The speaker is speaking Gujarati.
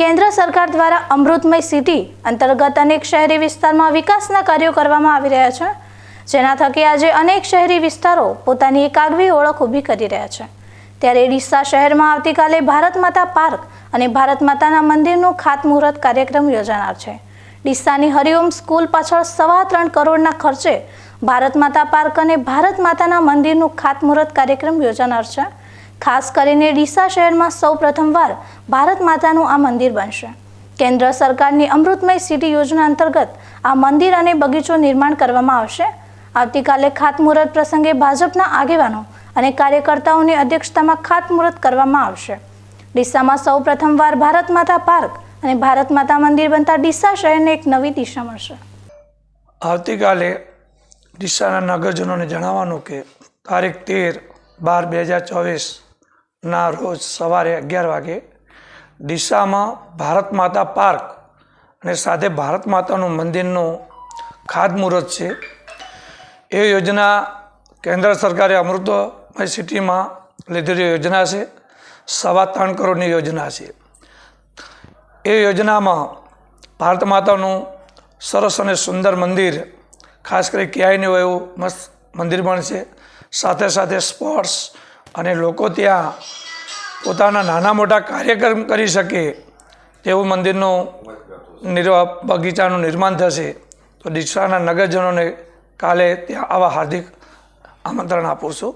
કેન્દ્ર સરકાર દ્વારા અમૃતમય સિટી અંતર્ગત અનેક શહેરી વિસ્તારમાં વિકાસના કાર્યો કરવામાં આવી રહ્યા છે. જેના થકી આજે અનેક શહેરી વિસ્તારો પોતાની એક આગવી ઓળખ ઊભી કરી રહ્યા છે. ત્યારે ડીસા શહેરમાં આવતીકાલે ભારત માતા પાર્ક અને ભારત માતાના મંદિરનું ખાતમુહૂર્ત કાર્યક્રમ યોજાનાર છે. ડીસાની હરિઓમ સ્કૂલ પાછળ સવા ત્રણ કરોડના ખર્ચે ભારત માતા પાર્ક અને ભારત માતાના મંદિરનું ખાતમુહૂર્ત કાર્યક્રમ યોજાનાર છે. ખાસ કરીને ડીસા શહેરમાં સૌ પ્રથમવાર ભારત માતાનું આ મંદિર બનશે. કેન્દ્ર સરકારની અમૃતમય સિટી યોજના અંતર્ગત આ મંદિર અને બગીચો નિર્માણ કરવામાં આવશે. આવતીકાલે ખાતમુહૂર્ત પ્રસંગે ભાજપના આગેવાનો અને કાર્યકર્તાઓની અધ્યક્ષતામાં ખાતમુહૂર્ત કરવામાં આવશે. ડીસામાં સૌ પ્રથમવાર ભારત માતા પાર્ક અને ભારત માતા મંદિર બનતા ડીસા શહેરને એક નવી દિશા મળશે. આવતીકાલે ડીસાના નગરજનોને જણાવવાનું કે તારીખ તેર બાર બે હજાર ચોવીસના રોજ સવારે અગિયાર વાગે ડીસામાં ભારત માતા પાર્ક અને સાથે ભારત માતાનું મંદિરનું ખાતમુહૂર્ત છે. એ યોજના કેન્દ્ર સરકારે અમૃતમય સિટીમાં લીધેલી યોજના છે. સવા ત્રણ કરોડની યોજના છે. એ યોજનામાં ભારત માતાનું સરસ અને સુંદર મંદિર, ખાસ કરી ક્યાંય હોય એવું મસ્ત મંદિર પણ છે. સાથે સાથે સ્પોર્ટ્સ અને લોકો ત્યાં પોતાના નાના મોટા કાર્યક્રમ કરી શકે તેવું મંદિરનું નિર્વા બગીચાનું નિર્માણ થશે, તો ડીસાના નગરજનોને કાલે ત્યાં આવા હાર્દિક આમંત્રણ આપું છું.